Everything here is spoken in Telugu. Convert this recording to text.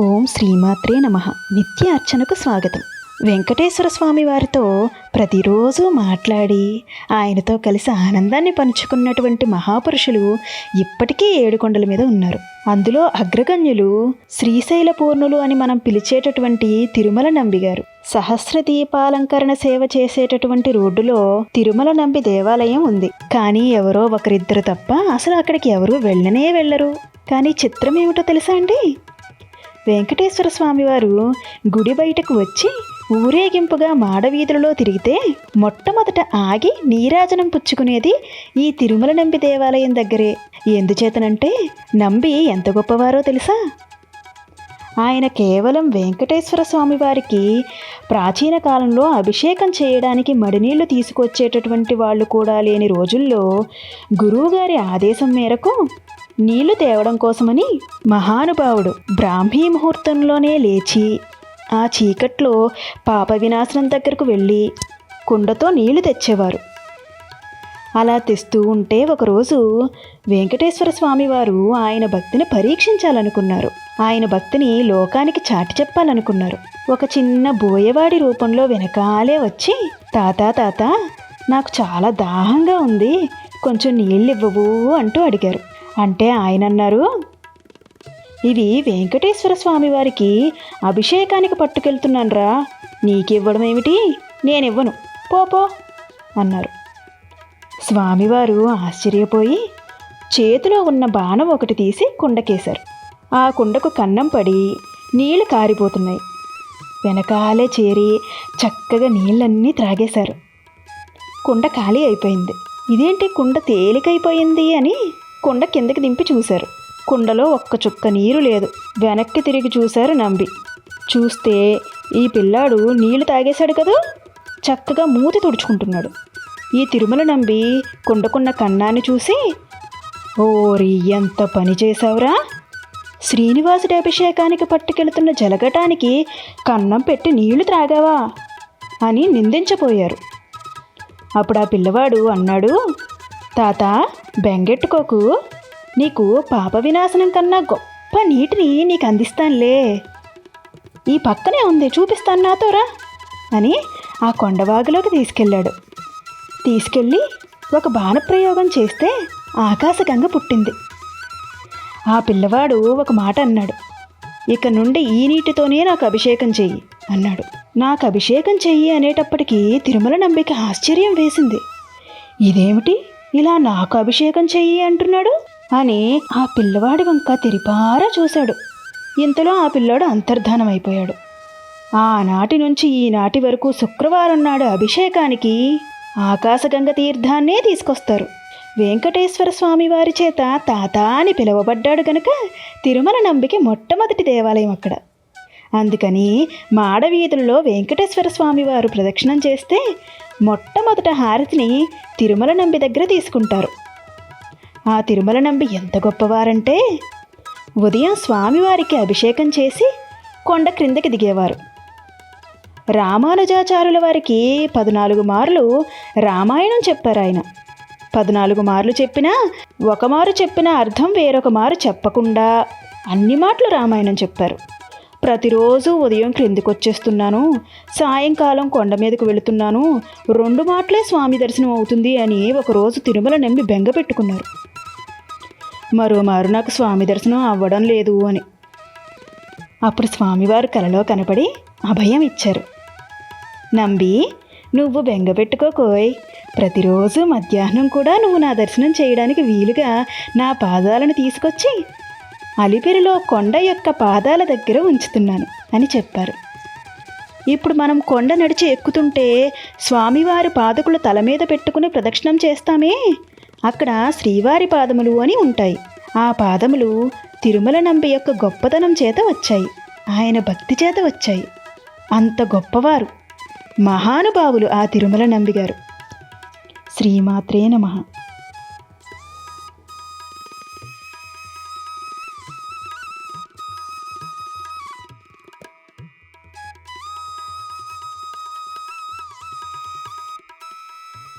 ఓం శ్రీమాత్రే నమ. నిత్య అర్చనకు స్వాగతం. వెంకటేశ్వర స్వామి వారితో ప్రతిరోజు మాట్లాడి ఆయనతో కలిసి ఆనందాన్ని పంచుకున్నటువంటి మహాపురుషులు ఇప్పటికీ ఏడుకొండల మీద ఉన్నారు. అందులో అగ్రగణ్యులు శ్రీశైల పూర్ణులు అని మనం పిలిచేటటువంటి తిరుమల నంబిగారు సహస్ర దీపాలంకరణ సేవ చేసేటటువంటి రోడ్డులో తిరుమల నంబి దేవాలయం ఉంది. కానీ ఎవరో ఒకరిద్దరు తప్ప అసలు అక్కడికి ఎవరూ వెళ్ళనే వెళ్ళరు. కానీ చిత్రం ఏమిటో తెలుసా అండి? వెంకటేశ్వర స్వామివారు గుడి బయటకు వచ్చి ఊరేగింపుగా మాడవీధులలో తిరిగితే మొట్టమొదట ఆగి నీరాజనం పుచ్చుకునేది ఈ తిరుమల నంబి దేవాలయం దగ్గరే. ఎందుచేతనంటే నంబి ఎంత గొప్పవారో తెలుసా? ఆయన కేవలం వెంకటేశ్వర స్వామివారికి ప్రాచీన కాలంలో అభిషేకం చేయడానికి మడినీళ్ళు తీసుకొచ్చేటటువంటి వాళ్ళు కూడా లేని రోజుల్లో గురువుగారి ఆదేశం మేరకు నీళ్ళు తేవడం కోసమని మహానుభావుడు బ్రాహ్మీ ముహూర్తంలోనే లేచి ఆ చీకట్లో పాప వినాశనం దగ్గరకు వెళ్ళి కుండతో నీళ్ళు తెచ్చేవారు. అలా తెస్తూ ఉంటే ఒకరోజు వెంకటేశ్వర స్వామివారు ఆయన భక్తిని పరీక్షించాలనుకున్నారు. ఆయన భక్తిని లోకానికి చాటి చెప్పాలనుకున్నారు. ఒక చిన్న బోయవాడి రూపంలో వెనకాలే వచ్చి తాత తాత నాకు చాలా దాహంగా ఉంది. కొంచెం నీళ్ళు ఇవ్వవు అంటూ అడిగారు. అంటే ఆయన అన్నారు ఇది వెంకటేశ్వర స్వామి వారికి అభిషేకానికి పట్టుకెళ్తున్నానురా. నీకివ్వడం ఏమిటి? నేనివ్వను. పోపో అన్నారు. స్వామివారు ఆశ్చర్యపోయి చేతిలో ఉన్న బాణం ఒకటి తీసి కుండకేశారు. ఆ కుండకు కన్నం పడి నీళ్ళు కారిపోతున్నాయి. వెనకాలే చేరి చక్కగా నీళ్ళన్నీ త్రాగేశారు. కుండ ఖాళీ అయిపోయింది. ఇదేంటి కుండ తేలికైపోయింది అని కుండ కిందకి దింపి చూశారు. కుండలో ఒక్క చుక్క నీరు లేదు. వెనక్కి తిరిగి చూశారు నంబి. చూస్తే ఈ పిల్లాడు నీళ్ళు తాగేశాడు కదా? చక్కగా మూతి తుడుచుకుంటున్నాడు. ఈ తిరుమల నంబి కుండకున్న కన్నాన్ని చూసి ఓరి ఎంత పని చేశావురా? శ్రీనివాసుడి అభిషేకానికి పట్టుకెళ్తున్న జలగటానికి కన్నం పెట్టి నీళ్ళు త్రాగావా? అని నిందించపోయారు అప్పుడు ఆ పిల్లవాడు అన్నాడు తాత బెంగెట్టుకోకు. నీకు పాప వినాశనం కన్నా గొప్ప నీటిని నీకు అందిస్తానులే. ఈ పక్కనే ఉంది చూపిస్తాను నాతోరా అని ఆ కొండవాగులోకి తీసుకెళ్ళాడు. తీసుకెళ్ళి ఒక బాణప్రయోగం చేస్తే ఆకాశగంగ పుట్టింది. ఆ పిల్లవాడు ఒక మాట అన్నాడు. ఇక నుండి ఈ నీటితోనే నాకు అభిషేకం చెయ్యి అన్నాడు. నాకు అభిషేకం చెయ్యి అనేటప్పటికీ తిరుమల నంబిక ఆశ్చర్యం వేసింది. ఇదేమిటి? ఇలా నాకు అభిషేకం చెయ్యి అంటున్నాడు. అని ఆ పిల్లవాడి వంక తెరిపారా చూశాడు. ఇంతలో ఆ పిల్లోడు అంతర్ధానం అయిపోయాడు ఆనాటి నుంచి ఈనాటి వరకు శుక్రవారం నాడు అభిషేకానికి ఆకాశగంగ తీర్థాన్నే తీసుకొస్తారు. వెంకటేశ్వర స్వామి వారి చేత తాత అని పిలువబడ్డాడు గనుక తిరుమల నంబికి మొట్టమొదటి దేవాలయం అక్కడ. అందుకని మాడవీధుల్లో వెంకటేశ్వర స్వామి వారు ప్రదక్షిణం చేస్తే మొట్టమొదట హారతిని తిరుమల నంబి దగ్గర తీసుకుంటారు. ఆ తిరుమల నంబి ఎంత గొప్పవారంటే ఉదయం స్వామివారికి అభిషేకం చేసి కొండ క్రిందకి దిగేవారు. రామానుజాచారుల వారికి పద్నాలుగు మార్లు రామాయణం చెప్పారు ఆయన. పద్నాలుగు మార్లు చెప్పినా ఒక మారు చెప్పిన అర్థం వేరొక మారు చెప్పకుండా అన్ని మాటలు రామాయణం చెప్పారు. ప్రతిరోజు ఉదయం క్రిందికి వచ్చేస్తున్నాను సాయంకాలం కొండ మీదకు వెళుతున్నాను. రెండు మాటలే స్వామి దర్శనం అవుతుంది అని ఒకరోజు తిరుమల నమ్మి బెంగ పెట్టుకున్నారు. మరోమారు నాకు స్వామి దర్శనం అవ్వడం లేదు అని. అప్పుడు స్వామివారు కలలో కనపడి అభయం ఇచ్చారు. నంబి నువ్వు బెంగ పెట్టుకోకోయ్. ప్రతిరోజు మధ్యాహ్నం కూడా నువ్వు నా దర్శనం చేయడానికి వీలుగా నా పాదాలను తీసుకొచ్చి అలిపిరిలో కొండ యొక్క పాదాల దగ్గర ఉంచుతున్నాను అని చెప్పారు. ఇప్పుడు మనం కొండ నడిచి ఎక్కుతుంటే స్వామివారి పాదకులు తల మీద పెట్టుకుని ప్రదక్షిణం చేస్తామే. అక్కడ శ్రీవారి పాదములు అని ఉంటాయి. ఆ పాదములు తిరుమల నంబి యొక్క గొప్పతనం చేత వచ్చాయి. ఆయన భక్తి చేత వచ్చాయి. అంత గొప్పవారు. మహానుభావులు ఆ తిరుమల నంబిగారు శ్రీమాత్రే నమః.